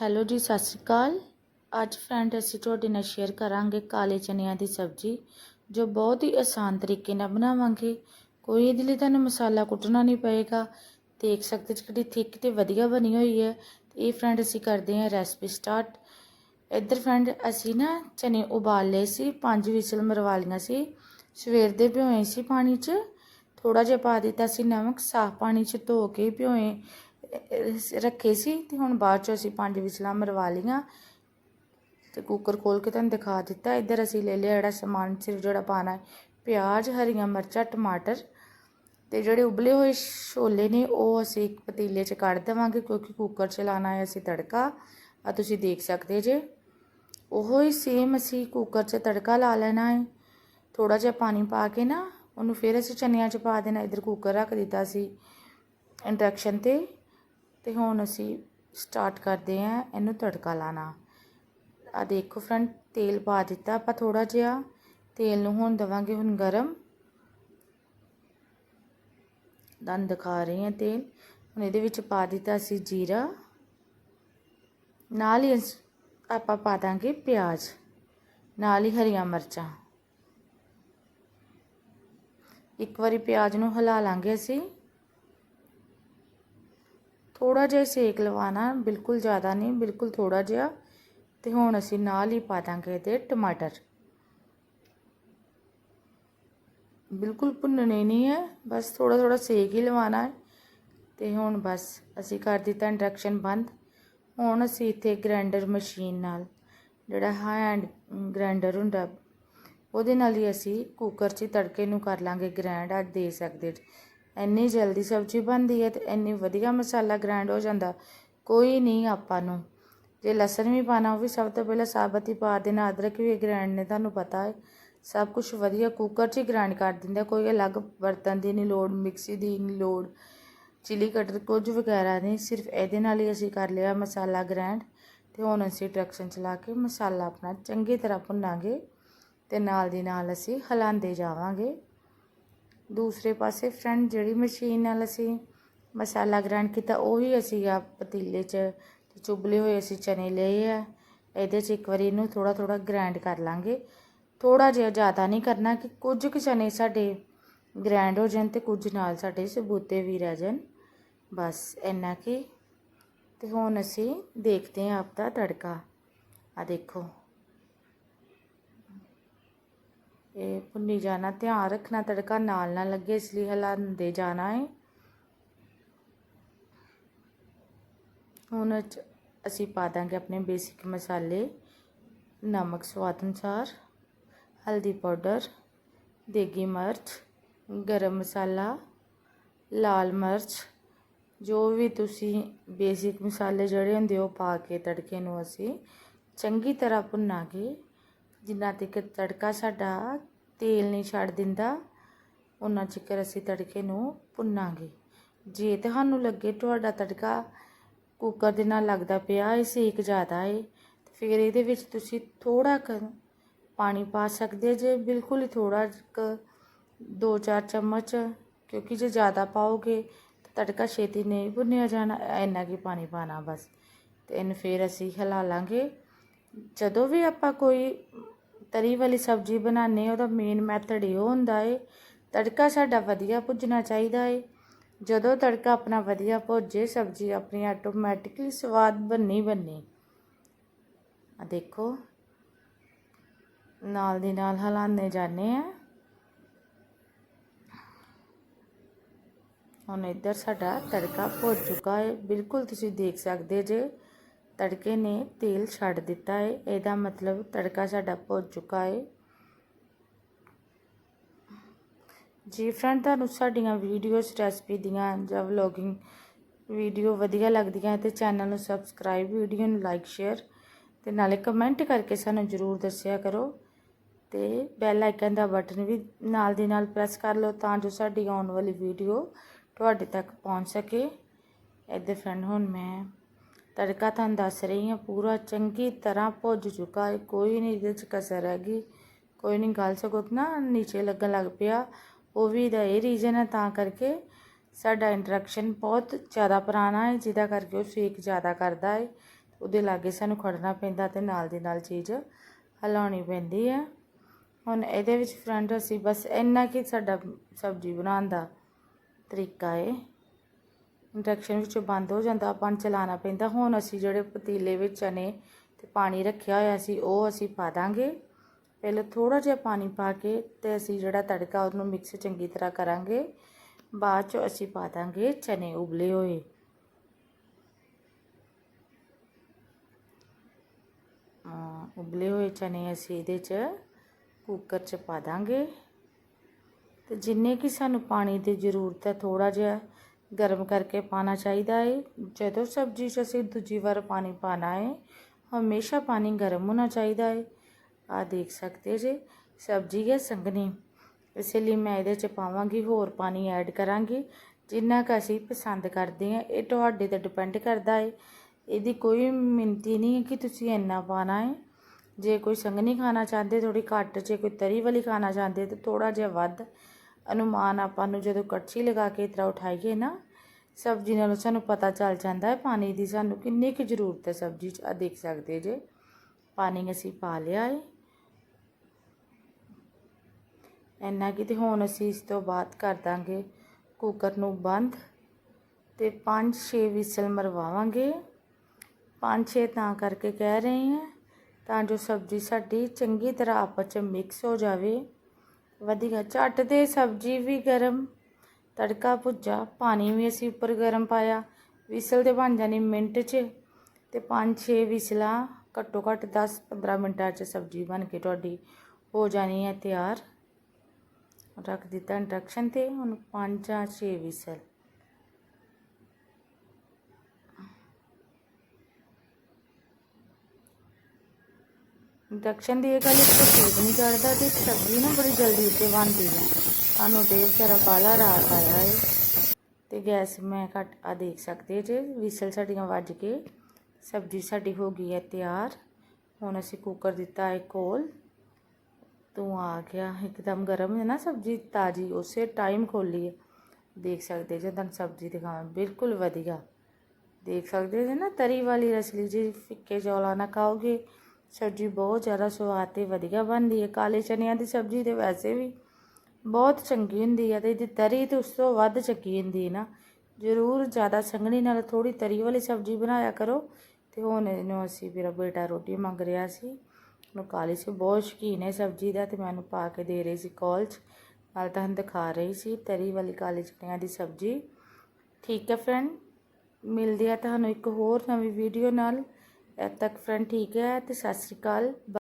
Hello ਜੀ, ਸਤਿ ਸ਼੍ਰੀ ਅਕਾਲ। ਅੱਜ ਫਰੈਂਡ ਅਸੀਂ ਤੁਹਾਡੇ ਨਾਲ ਸ਼ੇਅਰ ਕਰਾਂਗੇ ਕਾਲੇ ਚਨਿਆਂ ਦੀ ਸਬਜ਼ੀ, ਜੋ ਬਹੁਤ ਹੀ ਆਸਾਨ ਤਰੀਕੇ ਨਾਲ ਬਣਾਵਾਂਗੇ। ਕੋਈ ਇਹਦੇ ਲਈ ਤੁਹਾਨੂੰ ਮਸਾਲਾ ਕੁੱਟਣਾ ਨਹੀਂ ਪਏਗਾ। ਦੇਖ ਸਕਦੇ ਜੀ ਕਿੰਨੀ ਥਿੱਕ ਤੇ ਵਧੀਆ ਬਣੀ ਹੋਈ ਹੈ। ਇਹ ਫਰੈਂਡ ਅਸੀਂ ਕਰਦੇ ਹਾਂ ਰੈਸਪੀ ਸਟਾਰਟ ਇੱਧਰ ਫਰੈਂਡ ਅਸੀਂ ਨਾ ਚਨੇ ਉਬਾਲ ਲਏ ਸੀ, ਪੰਜ ਵਿਸਲ ਮਰਵਾ ਲਈਆਂ ਸੀ। ਸਵੇਰ ਦੇ ਭਿਓਏ ਸੀ ਪਾਣੀ 'ਚ। ਥੋੜਾ ਜਿਹਾ ਪਾ ਦਿੱਤਾ ਸੀ ਨਮਕ, ਸਾਫ਼ ਪਾਣੀ 'ਚ ਧੋ ਕੇ ਭਿਓਏ। ਰੱਖੇ ਸੀ ਤੇ ਹੁਣ ਬਾਅਦ 'ਚ ਅਸੀਂ ਪੰਜ ਵਿਸਲਾਂ ਮਰਵਾ ਲਈਆਂ। ਤੇ ਕੁੱਕਰ ਖੋਲ ਕੇ ਤੁਹਾਨੂੰ ਦਿਖਾ ਦਿੱਤਾ। ਇੱਧਰ ਅਸੀਂ ਲੈ ਲਿਆ ਜਿਹੜਾ ਸਮਾਨ ਸਿਰਫ ਜਿਹੜਾ ਪਾਣਾ ਹੈ। ਪਿਆਜ਼, ਹਰੀਆਂ ਮਿਰਚਾਂ, ਟਮਾਟਰ ਤੇ ਜਿਹੜੇ ਉਬਲੇ ਹੋਏ ਛੋਲੇ ਨੇ, ਉਹ ਅਸੀਂ ਇੱਕ ਪਤੀਲੇ 'ਚ ਕੱਢ ਦੇਵਾਂਗੇ ਕਿਉਂਕਿ ਕੁੱਕਰ 'ਚ ਲਾਣਾ ਹੈ ਅਸੀਂ ਤੜਕਾ। ਆ ਤੁਸੀਂ ਦੇਖ ਸਕਦੇ ਜੇ। ਉਹੋ ਹੀ ਸੇਮ ਅਸੀਂ ਕੁੱਕਰ 'ਚ ਤੜਕਾ ਲਾ ਲੈਣਾ ਹੈ। ਥੋੜਾ ਜਿਹਾ ਪਾਣੀ ਪਾ ਕੇ ਨਾ, ਉਹਨੂੰ ਫਿਰ ਅਸੀਂ ਚਨਿਆਂ 'ਚ ਪਾ ਦੇਣਾ। ਇੱਧਰ ਕੁੱਕਰ ਰੱਖ ਦਿੱਤਾ ਸੀ ਇੰਡਕਸ਼ਨ ਤੇ। ਅਤੇ ਹੁਣ ਅਸੀਂ ਸਟਾਰਟ ਕਰਦੇ ਹਾਂ, ਇਹਨੂੰ ਤੜਕਾ ਲਾਉਣਾ। ਆ ਦੇਖੋ ਫਰੈਂਡ ਤੇਲ ਪਾ ਦਿੱਤਾ। ਆਪਾਂ ਥੋੜ੍ਹਾ ਜਿਹਾ ਤੇਲ ਨੂੰ ਹੁਣ ਦਵਾਂਗੇ ਹੁਣ ਗਰਮ। ਦੰਦ ਦਿਖਾ ਰਹੇ ਹਾਂ ਤੇਲ। ਹੁਣ ਇਹਦੇ ਵਿੱਚ ਪਾ ਦਿੱਤਾ ਅਸੀਂ ਜੀਰਾ। ਨਾਲ ਹੀ ਅਸ- ਆਪਾਂ ਪਾ ਦਾਂਗੇ ਪਿਆਜ਼। ਨਾਲ ਹੀ ਹਰੀਆਂ ਮਿਰਚਾਂ। ਇੱਕ ਵਾਰੀ ਪਿਆਜ਼ ਨੂੰ ਹਿਲਾ ਲਾਂਗੇ ਅਸੀਂ। ਥੋੜਾ ਜਿਹਾ ਸੇਕ ਲਵਾਣਾ ਬਿਲਕੁਲ ਜ਼ਿਆਦਾ ਨਹੀਂ, ਬਿਲਕੁਲ ਥੋੜਾ ਜਿਹਾ। ਤੇ ਹੁਣ ਅਸੀਂ ਨਾਲ ਹੀ ਪਾ ਦਾਂਗੇ ਇਹਦੇ ਟਮਾਟਰ। ਬਿਲਕੁਲ ਭੁੰਨਣੇ ਨਹੀਂ ਹੈ, ਬਸ ਥੋੜਾ ਥੋੜਾ ਸੇਕ ਹੀ ਲਵਾਣਾ ਹੈ। ਤੇ ਹੁਣ ਬਸ ਅਸੀਂ ਕਰ ਦਿੱਤਾ ਇੰਡਕਸ਼ਨ ਬੰਦ। ਹੁਣ ਅਸੀਂ ਇੱਥੇ ਗ੍ਰਾਈਂਡਰ ਮਸ਼ੀਨ ਨਾਲ, ਜਿਹੜਾ ਹੈਂਡ ਗ੍ਰਾਈਂਡਰ ਹੁੰਦਾ, ਉਹਦੇ ਨਾਲ ਹੀ ਅਸੀਂ ਕੁੱਕਰ 'ਚ ਤੜਕੇ ਨੂੰ ਕਰ ਲਾਂਗੇ ਗ੍ਰੈਂਡ ਅੱਜ ਦੇ ਸਕਦੇ ਇੰਨੀ ਜਲਦੀ ਸਬਜ਼ੀ ਬਣਦੀ ਹੈ ਅਤੇ ਇੰਨੀ ਵਧੀਆ ਮਸਾਲਾ ਗ੍ਰੈਂਡ ਹੋ ਜਾਂਦਾ, ਕੋਈ ਨਹੀਂ ਆਪਾਂ ਨੂੰ। ਜੇ ਲਸਣ ਵੀ ਪਾਉਣਾ ਉਹ ਵੀ ਸਭ ਤੋਂ ਪਹਿਲਾਂ ਸਾਬਤ ਹੀ ਪਾ ਦੇਣਾ, ਅਦਰਕ ਵੀ ਗ੍ਰੈਂਡ ਨੇ, ਤੁਹਾਨੂੰ ਪਤਾ ਹੈ। ਸਭ ਕੁਝ ਵਧੀਆ ਕੁੱਕਰ 'ਚ ਹੀ ਗ੍ਰਾਈਂਡ ਕਰ ਦਿੰਦਾ ਕੋਈ ਅਲੱਗ ਬਰਤਨ ਦੀ ਨਹੀਂ ਲੋੜ ਮਿਕਸੀ ਦੀ ਨਹੀਂ ਲੋੜ ਚਿਲੀ ਕਟਰ ਕੁਝ ਵਗੈਰਾ ਨਹੀਂ, ਸਿਰਫ ਇਹਦੇ ਨਾਲ ਹੀ ਅਸੀਂ ਕਰ ਲਿਆ ਮਸਾਲਾ ਗ੍ਰਾਈਂਡ ਤੇ ਹੁਣ ਅਸੀਂ ਇੰਡਕਸ਼ਨ ਚਲਾ ਕੇ ਮਸਾਲਾ ਆਪਣਾ ਚੰਗੀ ਤਰ੍ਹਾਂ ਭੁੰਨਾਂਗੇ ਤੇ ਨਾਲ ਦੀ ਨਾਲ ਅਸੀਂ ਹਿਲਾਉਂਦੇ ਜਾਵਾਂਗੇ। ਦੂਸਰੇ ਪਾਸੇ ਫਰੈਂਡ ਜਿਹੜੀ ਮਸ਼ੀਨ ਨਾਲ ਅਸੀਂ ਮਸਾਲਾ ਗ੍ਰਾਈਂਡ ਕੀਤਾ, ਉਹ ਵੀ ਅਸੀਂ ਆ ਪਤੀਲੇ 'ਚ ਤੇ ਚੁਬਲੇ ਹੋਏ ਅਸੀਂ ਚਨੇ ਲਏ ਆ। ਇਹਦੇ 'ਚ ਇੱਕ ਵਾਰੀ ਇਹਨੂੰ ਥੋੜਾ ਥੋੜਾ ਗ੍ਰਾਈਂਡ ਕਰ ਲਾਂਗੇ। ਥੋੜਾ ਜਿਹਾ ਜ਼ਿਆਦਾ ਨਹੀਂ ਕਰਨਾ ਕਿ ਕੁਝ ਕੁ ਚਨੇ ਸਾਡੇ ਗ੍ਰਾਈਂਡ ਹੋ ਜਾਣ ਤੇ ਕੁਝ ਨਾਲ ਸਾਡੇ ਸਬੂਤੇ ਵੀ ਰਹਿ ਜਾਣ। ਬਸ ਇੰਨਾ ਕੀ। ਤੇ ਹੁਣ ਅਸੀਂ ਦੇਖਦੇ ਹਾਂ ਆਪਦਾ ਤੜਕਾ। ਆ ਦੇਖੋ। ਇਹ ਭੁੰਨੀ ਜਾਣਾ ਧਿਆਨ ਰੱਖਣਾ ਤੜਕਾ ਨਾਲ ਨਾ ਲੱਗੇ ਇਸ ਲਈ ਹਿਲਾਉਂਦੇ ਜਾਣਾ ਹੈ ਹੁਣ ਚ- ਅਸੀਂ ਪਾ ਦਾਂਗੇ ਆਪਣੇ ਬੇਸਿਕ ਮਸਾਲੇ ਨਮਕ ਸਵਾਦ ਅਨੁਸਾਰ ਹਲਦੀ ਪਾਊਡਰ ਦੇਗੀ ਮਿਰਚ ਗਰਮ ਮਸਾਲਾ ਲਾਲ ਮਿਰਚ ਜੋ ਵੀ ਤੁਸੀਂ ਬੇਸਿਕ ਮਸਾਲੇ ਜਿਹੜੇ ਹੁੰਦੇ ਉਹ ਪਾ ਕੇ ਤੜਕੇ ਨੂੰ ਅਸੀਂ ਚੰਗੀ ਤਰ੍ਹਾਂ ਭੁੰਨਾਂਗੇ ਜਿੰਨਾ ਤੱਕ ਤੜਕਾ ਸਾਡਾ ਤੇਲ ਨਹੀਂ ਛੱਡ ਦਿੰਦਾ ਉਹਨਾਂ ਚਿਕਰ ਅਸੀਂ ਤੜਕੇ ਨੂੰ ਭੁੰਨਾਂਗੇ। ਜੇ ਤੁਹਾਨੂੰ ਲੱਗੇ ਤੁਹਾਡਾ ਤੜਕਾ ਕੁੱਕਰ ਦੇ ਨਾਲ ਲੱਗਦਾ ਪਿਆ ਹੈ ਸੇਕ ਜ਼ਿਆਦਾ ਹੈ ਤੇ ਫਿਰ ਇਹਦੇ ਵਿੱਚ ਤੁਸੀਂ ਥੋੜਾ ਕੁ ਪਾਣੀ ਪਾ ਸਕਦੇ ਜੇ, ਬਿਲਕੁਲ ਹੀ ਥੋੜਾ ਕੁ ਦੋ ਚਾਰ ਚਮਚ, ਕਿਉਂਕਿ ਜੇ ਜ਼ਿਆਦਾ ਪਾਓਗੇ ਤਾਂ ਤੜਕਾ ਛੇਤੀ ਨਹੀਂ ਭੁੰਨਿਆ ਜਾਣਾ, ਇੰਨਾ ਕੀ ਪਾਣੀ ਪਾਣਾ ਬਸ। ਤੇ ਇਹਨੂੰ ਫਿਰ ਅਸੀਂ ਹਿਲਾ ਲਾਂਗੇ। ਜਦੋਂ ਵੀ ਆਪਾਂ ਕੋਈ ਤਰੀ ਵਾਲੀ ਸਬਜ਼ੀ ਬਣਾਉਂਦੇ ਉਹਦਾ ਮੇਨ ਮੈਥਡ ਇਹੋ ਹੁੰਦਾ ਏ। ਤੜਕਾ ਸਾਡਾ ਵਧੀਆ ਭੁੱਜਣਾ ਚਾਹੀਦਾ ਏ। ਜਦੋਂ ਤੜਕਾ ਆਪਣਾ ਵਧੀਆ ਭੁੱਜੇ ਸਬਜ਼ੀ ਆਪਣੀ ਆਟੋਮੈਟਿਕਲੀ ਸਵਾਦ ਬੰਨੀ ਬੰਨੀ। ਆ ਦੇਖੋ, ਨਾਲ ਦੀ ਨਾਲ ਹਲਾਉਂਦੇ ਜਾਂਦੇ ਆ ਹੁਣ ਇੱਧਰ ਸਾਡਾ ਤੜਕਾ ਭੁੱਜ ਚੁੱਕਾ ਹੈ ਬਿਲਕੁਲ ਤੁਸੀਂ ਦੇਖ ਸਕਦੇ ਜੇ। ਤੜਕੇ ਨੇ ਤੇਲ ਛੱਡ ਦਿੱਤਾ ਹੈ ਇਹਦਾ ਮਤਲਬ ਤੜਕਾ ਸਾਡਾ ਭੁੱਜ ਚੁੱਕਾ ਹੈ ਜੀ ਫਰੈਂਡ ਤੁਹਾਨੂੰ ਸਾਡੀਆਂ ਵੀਡੀਓਜ਼ ਰੈਸਪੀ ਦੀਆਂ ਜਾਂ ਵਲੋਗਿੰਗ ਵੀਡੀਓ ਵਧੀਆ ਲੱਗਦੀਆਂ ਤੇ ਚੈਨਲ ਨੂੰ ਸਬਸਕ੍ਰਾਈਬ ਵੀਡੀਓ ਨੂੰ ਲਾਈਕ ਸ਼ੇਅਰ ਤੇ ਨਾਲੇ ਕਮੈਂਟ ਕਰਕੇ ਸਾਨੂੰ ਜਰੂਰ ਦੱਸਿਆ ਕਰੋ ਤੇ ਬੈਲ ਆਈਕਨ ਦਾ ਬਟਨ ਵੀ ਨਾਲ ਦੀ ਨਾਲ ਪ੍ਰੈਸ ਕਰ ਲਓ ਤਾਂ ਜੋ ਸਾਡੀ ਆਉਣ ਵਾਲੀ ਵੀਡੀਓ ਤੁਹਾਡੇ ਤੱਕ ਪਹੁੰਚ ਸਕੇ। ਇੱਧਰ ਫਰੈਂਡ ਹੁਣ ਮੈਂ ਤੜਕਾ ਤੁਹਾਨੂੰ ਦੱਸ ਰਹੀ ਹਾਂ, ਪੂਰਾ ਚੰਗੀ ਤਰ੍ਹਾਂ ਭੁੱਜ ਚੁੱਕਾ ਹੈ। ਕੋਈ ਨਹੀਂ ਇਹਦੇ 'ਚ ਕਸਰ ਹੈਗੀ ਕੋਈ ਨਹੀਂ ਗੱਲ ਸਗੋਂ ਨਾ ਨੀਚੇ ਲੱਗਣ ਲੱਗ ਪਿਆ। ਉਹ ਵੀ ਦਾ ਇਹ ਰੀਜ਼ਨ ਹੈ, ਤਾਂ ਕਰਕੇ ਸਾਡਾ ਇੰਟਰੈਕਸ਼ਨ ਬਹੁਤ ਜ਼ਿਆਦਾ ਪੁਰਾਣਾ ਹੈ, ਜਿਹਦਾ ਕਰਕੇ ਉਹ ਸੇਕ ਜ਼ਿਆਦਾ ਕਰਦਾ ਹੈ। ਉਹਦੇ ਲਾਗੇ ਸਾਨੂੰ ਖੜਨਾ ਪੈਂਦਾ ਤੇ ਨਾਲ ਦੀ ਨਾਲ ਚੀਜ਼ ਹਿਲਾਉਣੀ ਪੈਂਦੀ ਹੈ। ਹੁਣ ਇਹਦੇ ਵਿੱਚ ਫਰੈਂਡ ਅਸੀਂ ਬਸ ਇੰਨਾ ਕਿ ਸਾਡਾ ਸਬਜ਼ੀ ਬਣਾਉਣ ਦਾ ਤਰੀਕਾ ਹੈ। ਇੰਡਕਸ਼ਨ ਵਿੱਚੋਂ ਬੰਦ ਹੋ ਜਾਂਦਾ, ਆਪਾਂ ਨੂੰ ਚਲਾਉਣਾ ਪੈਂਦਾ। ਹੁਣ ਅਸੀਂ ਜਿਹੜੇ ਪਤੀਲੇ ਵਿੱਚ ਚਨੇ ਤੇ ਪਾਣੀ ਰੱਖਿਆ ਹੋਇਆ ਸੀ, ਉਹ ਅਸੀਂ ਪਾ ਦਾਂਗੇ। ਪਹਿਲਾਂ ਥੋੜਾ ਜਿਹਾ ਪਾਣੀ ਪਾ ਕੇ ਤੇ ਅਸੀਂ ਜਿਹੜਾ ਤੜਕਾ ਉਹਨੂੰ ਮਿਕਸ ਚੰਗੀ ਤਰ੍ਹਾਂ ਕਰਾਂਗੇ। ਬਾਅਦ ਚ ਅਸੀਂ ਪਾ ਦਾਂਗੇ ਚਨੇ ਉਬਲੇ ਹੋਏ। ਉਬਲੇ ਹੋਏ ਚਨੇ ਅਸੀਂ ਇਹਦੇ 'ਚ ਕੁੱਕਰ 'ਚ ਪਾ ਦਾਂਗੇ। ਤੇ ਜਿੰਨੇ ਕਿ ਸਾਨੂੰ ਪਾਣੀ ਦੀ ਜ਼ਰੂਰਤ ਹੈ ਥੋੜਾ ਜਿਹਾ ਗਰਮ ਕਰਕੇ ਪਾਣਾ ਚਾਹੀਦਾ ਹੈ ਜਦੋਂ ਸਬਜ਼ੀ 'ਚ ਅਸੀਂ ਦੂਜੀ ਵਾਰ ਪਾਣੀ ਪਾਣਾ ਹੈ ਹਮੇਸ਼ਾ ਪਾਣੀ ਗਰਮ ਹੋਣਾ ਚਾਹੀਦਾ ਹੈ ਆ ਦੇਖ ਸਕਦੇ ਜੇ, ਸਬਜ਼ੀ ਹੈ ਸੰਘਣੀ। ਇਸ ਲਈ ਮੈਂ ਇਹਦੇ 'ਚ ਪਾਵਾਂਗੀ, ਹੋਰ ਪਾਣੀ ਐਡ ਕਰਾਂਗੀ। ਜਿੰਨਾ ਕੁ ਅਸੀਂ ਪਸੰਦ ਕਰਦੇ ਹਾਂ, ਇਹ ਤੁਹਾਡੇ ਤੇ ਡਿਪੈਂਡ ਕਰਦਾ ਹੈ ਇਹਦੀ ਕੋਈ ਮਿੰਤੀ ਨਹੀਂ ਹੈ ਕਿ ਤੁਸੀਂ ਇੰਨਾ ਪਾਣਾ ਹੈ ਜੇ ਕੋਈ ਸੰਘਣੀ ਖਾਣਾ ਚਾਹੁੰਦੇ ਥੋੜੀ ਘੱਟ, ਜੇ ਕੋਈ ਤਰੀ ਵਾਲੀ ਖਾਣਾ ਚਾਹੁੰਦੇ, ਤਾਂ ਥੋੜਾ ਜਿਹਾ ਵੱਧ। ਅਨੁਮਾਨ ਆਪਾਂ ਨੂੰ ਜਦੋਂ ਕੜਛੀ ਲਗਾ ਕੇ ਇਤਰਾ ਉਠਾਈਏ ਨਾ ਸਬਜ਼ੀ ਨਾਲੋਂ ਸਾਨੂੰ ਪਤਾ ਚੱਲ ਜਾਂਦਾ ਹੈ, ਪਾਣੀ ਦੀ ਸਾਨੂੰ ਕਿੰਨੀ ਕੁ ਜ਼ਰੂਰਤ ਹੈ ਸਬਜ਼ੀ 'ਚ। ਆ ਦੇਖ ਸਕਦੇ ਜੇ, ਪਾਣੀ ਅਸੀਂ ਪਾ ਲਿਆ ਹੈ ਇੰਨਾ ਕਿ ਤੇ ਹੁਣ ਅਸੀਂ ਇਸ ਤੋਂ ਬਾਅਦ ਕਰ ਦਾਂਗੇ ਕੁੱਕਰ ਨੂੰ ਬੰਦ ਤੇ 5-6 ਵਿਸਲ ਮਰਵਾਵਾਂਗੇ। 5-6 ਤਾਂ ਕਰਕੇ ਕਹਿ ਰਹੇ ਹਾਂ ਤਾਂ ਜੋ ਸਬਜ਼ੀ ਸਾਡੀ ਚੰਗੀ ਤਰ੍ਹਾਂ ਆਪਸ 'ਚ ਮਿਕਸ ਹੋ ਜਾਵੇ। ਵਧੀਆ, ਝੱਟ ਤੇ ਸਬਜ਼ੀ ਵੀ ਗਰਮ ਤੜਕਾ ਭੁੱਜਾ, ਪਾਣੀ ਵੀ ਅਸੀਂ ਉੱਪਰ ਗਰਮ ਪਾਇਆ। ਵਿਸਲ ਤੇ ਬਣ ਜਾਣੀ ਮਿੰਟ 'ਚ ਤੇ 5-6 ਵਿਸਲਾਂ, ਘੱਟੋ ਘੱਟ 10-15 ਮਿੰਟਾਂ 'ਚ ਸਬਜ਼ੀ ਬਣ ਕੇ ਤੁਹਾਡੀ ਹੋ ਜਾਣੀ ਹੈ ਤਿਆਰ। ਰੱਖ ਦਿੱਤਾ ਇੰਡਕਸ਼ਨ ਤੇ, ਹੁਣ 5 ਜਾਂ 6 ਵਿਸਲ। ਇੰਡਕਸ਼ਨ ਦੀ ਇਹ ਗੱਲ ਇੱਕ ਤਾਂ ਨਹੀਂ ਚੜਦਾ ਤੇ ਸਬਜ਼ੀ ਨਾ ਬੜੀ ਜਲਦੀ ਉੱਤੇ ਬਣਦੀ ਹੈ। ਸਾਨੂੰ ਤੇ ਵਿਚਾਰਾ ਬਾਲਾ ਰਾਤ ਆਇਆ ਹੈ ਤੇ ਗੈਸ ਮੈਂ ਘੱਟ ਆ ਦੇਖ ਸਕਦੇ ਜੇ ਵਿਸਲ ਸਾਡੀਆਂ ਵੱਜ ਕੇ ਸਬਜ਼ੀ ਸਾਡੀ ਹੋ ਗਈ ਹੈ ਤਿਆਰ ਹੁਣ ਅਸੀਂ ਕੁੱਕਰ ਦਿੱਤਾ ਹੈ ਕੋਲ ਤੂੰ ਆ ਗਿਆ ਇੱਕਦਮ ਗਰਮ ਹੈ ਨਾ ਸਬਜ਼ੀ ਤਾਜੀ ਉਸੇ ਟਾਈਮ ਖੋਲੀ ਹੈ ਦੇਖ ਸਕਦੇ ਜੇ ਤੁਹਾਨੂੰ ਸਬਜ਼ੀ ਦਿਖਾਵਾਂ ਬਿਲਕੁਲ ਵਧੀਆ ਦੇਖ ਸਕਦੇ ਜੇ ਨਾ ਤਰੀ ਵਾਲੀ ਰਸਲੀ ਜੀ ਫਿੱਕੇ ਚੌਲਾਂ ਨਾਲ ਖਾਓਗੇ ਸਬਜ਼ੀ ਬਹੁਤ ਜ਼ਿਆਦਾ ਸਵਾਦ ਤੇ ਵਧੀਆ ਬਣਦੀ ਹੈ ਕਾਲੇ ਚਨਿਆਂ ਦੀ ਸਬਜ਼ੀ ਤੇ ਵੈਸੇ ਵੀ ਬਹੁਤ ਚੰਗੀ ਹੁੰਦੀ ਹੈ ਤੇ ਇਹਦੀ ਤਰੀ ਤੇ ਉਸ ਤੋਂ ਵੱਧ ਚੰਗੀ ਹੁੰਦੀ ਹੈ ਨਾ। ਜ਼ਰੂਰ ਜ਼ਿਆਦਾ ਸੰਘਣੀ ਨਾਲ ਥੋੜੀ ਤਰੀ ਵਾਲੀ ਸਬਜ਼ੀ ਬਣਾਇਆ ਕਰੋ। ਤੇ ਹੁਣ ਇਹਨੂੰ ਅਸੀਂ ਮੇਰਾ ਬੇਟਾ ਰੋਟੀ ਮੰਗ ਰਿਹਾ ਸੀ। ਉਹਨੂੰ ਕਾਲੀ ਸੀ, ਬਹੁਤ ਸ਼ੌਕੀਨ ਹੈ ਸਬਜ਼ੀ ਦਾ ਤੇ ਮੈਨੂੰ ਪਾ ਕੇ ਦੇ ਰਹੀ ਸੀ ਕਾਲ 'ਚ। ਨਾਲ ਤੁਹਾਨੂੰ ਦਿਖਾ ਰਹੀ ਸੀ ਤਰੀ ਵਾਲੀ ਕਾਲੀ ਚਟਨੀਆਂ ਦੀ ਸਬਜ਼ੀ। ਠੀਕ ਹੈ ਫਰੈਂਡ ਮਿਲਦੇ ਆ ਤੁਹਾਨੂੰ ਇੱਕ ਹੋਰ ਨਵੀਂ ਵੀਡੀਓ ਨਾਲ। ਤਦ ਤੱਕ ਫਰੈਂਡ ਠੀਕ ਹੈ ਤੇ ਸਤਿ ਸ਼੍ਰੀ ਅਕਾਲ।